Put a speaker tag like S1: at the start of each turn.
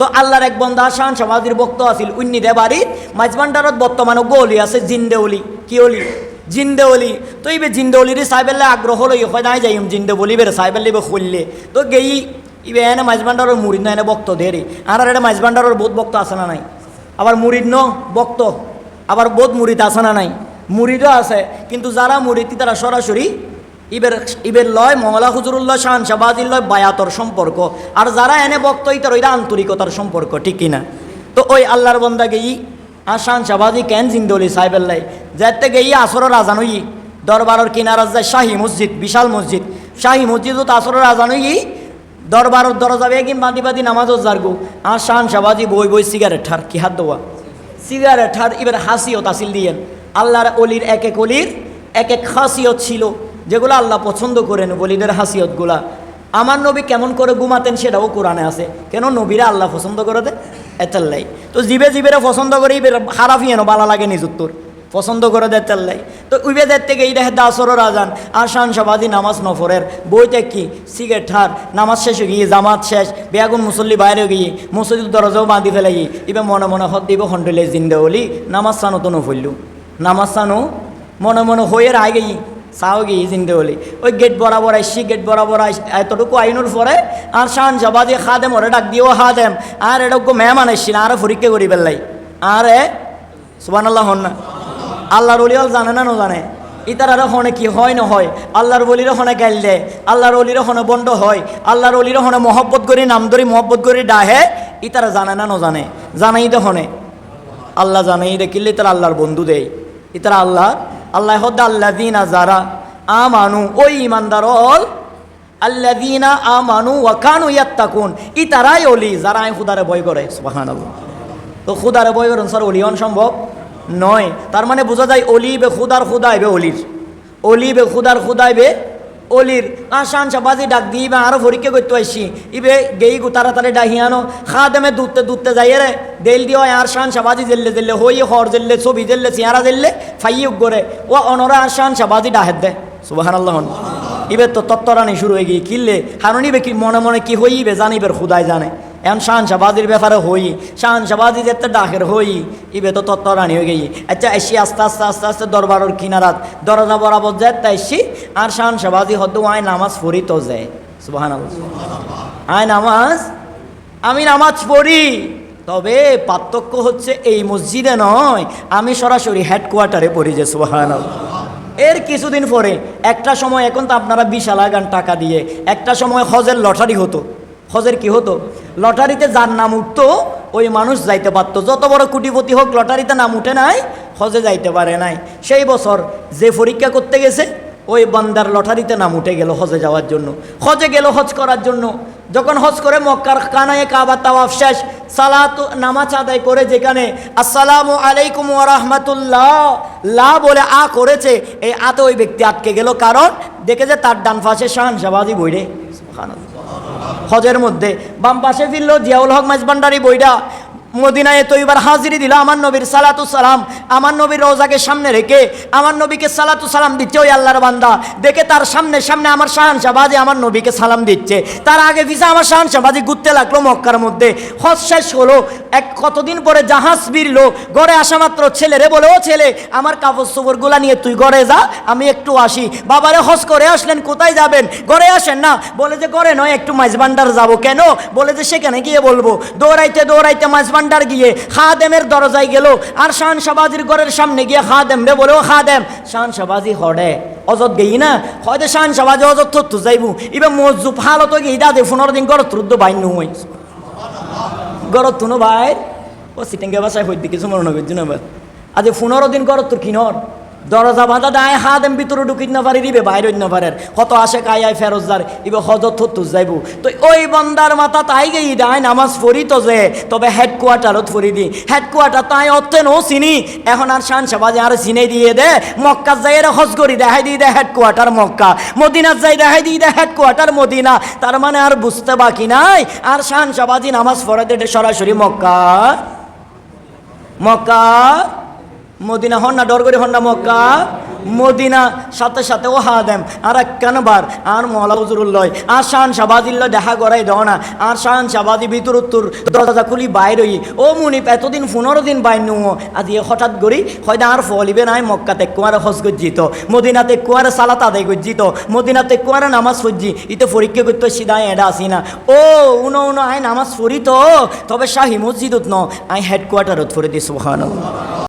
S1: তো আল্লাহর এক বন্ধা শান, সমাধির ভক্ত আছিল। উন্নি দে বাড়ি মাঝবান্ডারত বর্তমানে গলি আছে জিন্দে অলি কি অলি? জিন্দে অলি তো এইবে জিন্দে অলির সাইবেলে আগ্রহ লই হয় নাই যাইম জিন্দে বলি বেড়ে সাইবেল লিবে খুললে। তো গেই ইবে এনে মাঝবান্ডারের মুড়িদ না, এনে বক্ত দেরি আর এটা মাঝবান্ডারের বহুত বক্ত আছে না নাই? আবার মুড়িদ ন বক্ত আবার বহুত মুড়িদ আছে না নাই? মুড়িদও আছে, কিন্তু যারা মুড়িদ তারা সরাসরি ইবের ইবের লয় মহলা হুজুরুল্লাহ শাহান শাহবাজির লয় বায়াতর সম্পর্ক। আর যারা এনে বক্ত ইতার ওইটা আন্তরিকতার সম্পর্ক, ঠিক কিনা? তো ওই আল্লাহর বন্দা ই আর শাহান শাহবাজি কেন জিন্দলি সাহেবেল্লাই যাতে গেই আসরের আজান হই দরবারের কিনারাত যায় শাহী মসজিদ, বিশাল মসজিদ। শাহী মসজিদত আসরের আজান হই দরবারের দরজা বেগিন বাঁধি বাঁধি নামাজও জারগো। আর শাহান শাহবাজি বই বই সিগারেট ঠার, কি হাত দেওয়া সিগারেট ঠার এবার হাসিয়ত আসিল দিয়েন। আল্লাহর অলির এক এক অলির এক এক খাসিয়ত ছিল। যেগুলো আল্লাহ পছন্দ করেন বলিদের হাসিয়তগুলা। আমার নবী কেমন করে ঘুমাতেন সেটাও কোরআনে আছে। কেন নবীরা আল্লাহ পছন্দ করে দে? এতাল্লাই। তো জিবে জিবেরা পছন্দ করে ইবের হারাফি এনো, বালা লাগে নিজুত্তর পছন্দ করে দে তেল্লাই তো উইবে দের থেকে এই দেখে দাসরের আজান আর শান সবাদি নামাজ নফরের। বইতে কি? সিগারেট ঠার নামাজ শেষ গিয়ে জামাত শেষ, বেয়াগুন মুসল্লি বাইরে গিয়ে মসজিদ দরজাও বাঁধি ফেলে গিয়ে, ইবে মনে মনে হত দিব হন্ডলে জিন্দে হলি নামাজ সানো তো নফরলু নামাজ সানো মনে মনে হয়ে রায় গিয়ে জিন্দে হলি। ওই গেট বরাবর আইসি গেট বরাবর আইস এতটুকু আইনুর পরে আর শান জবাদি খা দেম ওরে ডাক দিও খা দেম আর এরকম মেহমান আইসি না আর পরীক্ষা করি পেলাই আর সুবান আল্লাহ হন না। আল্লাহর অলিয়াল জানে না জানে। ইতারা হনে কি হয় না হয়। আল্লাহর বলির হনে গাইল দে। আল্লাহর অলির হনে বন্ধ হয়। আল্লাহর অলির হনে মহব্বত করি, নাম ধরি মহব্বত করি ডাহে। ইতারা জানে না জানে। জানাই দে হনে। আল্লাহ জানাই দে, কিল্লে তারা আল্লাহর বন্ধু দেয় ইতারা আল্লাহ আল্লাহ হদ আল্লাহ দিনা যারা আমানু ওই ইমানদার অল আল্লাহ দিনা আমানু ওয়াকানু ইয়াত্তাকুন। ই তারাই অলি যারা আমি খুদারে বই করে, সুবহানাল্লাহ। তো খুদারে বই করেন, স্যার অলি সম্ভব নয়। তার মানে বোঝা যায় অলি বে খুদার খুদাইবে অলির অলি বে খুদার খুদাইবে অলির আশান সাবাজি ডাক দিই বা আরও পরীক্ষা করতে আইসি। ইবে গেই গু তাড়াতাড়ি ডাহিয়ানো খা দেমে দুধতে দুধতে যাই রে, দেল দিও আর শান সাবাজি জেললে জেললে হই হর জেললে, ছবি জেললে চেহারা জেললে ফাইয়ুক করে ও অনরা আর শান সাবাজি ডাহেদ দে। সুবাহান আল্লাহ ইবে তো তত্তরানি শুরু হয়ে গিয়ে কিললে। হারণিবে কি মনে মনে কি হইবে জানিবের খুদায় জানে। এখন শান শাবাদির ব্যাপারে হই শান শাবাদি যেতে ডাকের হই ইবে তো তত্তরানি হয়ে গেই। আচ্ছা এসি আস্তে আস্তে আস্তে আস্তে দরবারের কিনারাত দরজা বরাবর যায় তাই এসি আর শান শাবাদি হদ্দ আয় নামাজ পড়ি তো যায়। সুবাহান আয় নামাজ আমি নামাজ পড়ি। তবে পার্থক্য হচ্ছে এই মসজিদে নয় আমি সরাসরি হেডকোয়ার্টারে পড়ি যে সুবাহান এর কিছুদিন পরে একটা সময় এখন তো আপনারা বিশাল আগান টাকা দিয়ে একটা সময় হজের লটারি হতো। হজের কি হতো? লটারিতে যার নাম উঠতো, ওই মানুষ যাইতে পারতো। যত বড় কুটিপতি হোক, লটারিতে নাম উঠে নাই, হজে যাইতে পারে নাই। সেই বছর যে পরীক্ষা করতে গেছে, ওই বান্দার লটারিতে নাম উঠে গেল হজে যাওয়ার জন্য। হজে গেল হজ করার জন্য। যখন হজ করে মক্কার কানায় কাবা তাওয়াফ শেষ, সালাত নামাজ আদায় করে যেখানে আসসালামু আলাইকুম রাহমাতুল্লাহ, লা বলে আ করেছে, এই আতে ওই ব্যক্তি আটকে গেল। কারণ দেখে যে তার ডান পাশে শাহান শাবাজি বইরে। হজের মধ্যে। বাম পাশে ফিরল জিয়াউল হক মাঝবান্ডারি বইটা। মদিনায় তো এবার হাজিরি দিল আমার নবীর সালাতু সালাম। আমার নবীর রোজাকে সামনে রেখে আমার নবীকে সালাতু সালাম দিচ্ছে ওই আল্লাহর বান্দা। দেখে তার সামনে সামনে আমার শাহান শাহবাজি আমার নবীকে সালাম দিচ্ছে। তার আগে পিছা আমার শাহান শাহবাজি ঘুরতে লাগল মক্কার মধ্যে। হজ শেষ হলো, এক কতদিন পরে জাহাজ বিরল ঘরে আসা মাত্র ছেলে রে বলে, ও ছেলে, আমার কাপড় চোপড়গুলা নিয়ে তুই ঘরে যা, আমি একটু আসি। বাবারে হজ করে আসলেন, কোথায় যাবেন? ঘরে আসেন না। বলে যে, ঘরে নয়, একটু মাঝবান্ডার যাব। কেন? বলে যে, সেখানে গিয়ে বলব। দৌড়াইতে দৌড়াইতে মাঝবান্ডার গিয়ে খাদেমের দরজায় গেল। আর শান শাহবাজির ঘরের সামনে গিয়ে খাদেম রে বলে ও খাদেম শান শাহবাজি হড়ে অজত গেই না? হয়তো শান শাহবাজি অজত থত্তু যাইবু। এবার মজুব হালত গিয়ে দাদে পনেরো দিন গড় তুদ্দ বাইন নুই গরত তুনো ভাই ও সিটিংকে বাসায় হইতে কিছু মনে হবে আজ পনেরো দিন গরত তোর কিনর দরজা বাঁধা দায় হাত এম ভিতরে ঢুকিত না পারি দিবে বাইরে না পারে কত আসে কাই আই ফেরোজদার ইবে হজত থত্তুস যাইব। তো ওই বন্দার মাথা তাই গেই দায়, নামাজ পড়ি তো যে, তবে হেডকোয়ার্টারত পড়ি দি। হেডকোয়ার্টার তাই অত্তে নো চিনি, এখন আর শান সাবাজে আর চিনে দিয়ে দে মক্কা যাই রে হজ করি, দেখাই দিয়ে দে হেডকোয়ার্টার মক্কা। মদিনার যাই দেখাই দিয়ে দে হেডকোয়ার্টার মদিনা, তার মানে আর বুঝতে বাকি নাই, আর শান সাবাজি নামাজ পড়ে দে সরাসরি মক্কা। মক্কা? মদিনা হন না ডরগরি হন না মক্কা। মদিনা, সাথে সাথে ও হা দেম। আর একখানবার আর মহলা হুজুরুল্লয়, আর শান শাবাদিল্ল দেখা করাই দাও না। আর শান শাবাদি ভিতর উত্তর দরজা খুলি বাইরই ও মুনিপ, এতদিন পনেরো দিন বাইর নু। আজি হঠাৎ করি, হয়তো আর ফলিবে নাই, মক্কাতে কুয়ারে হজ গজ্জিত। মদিনাতে কুয়ারে সালাত আদায় গজ্জিত। মদিনাতে কুয়ারে নামাজ ফজ্জি ইতে পরীক্ষা করতে সিধাই এডা আসি না। ও, উনো উনো, আই নামাজ পড়ি তো, তবে শাহী মসজিদত ন আই হেডকোয়ার্টারত ফরে সুবহানাল্লাহ।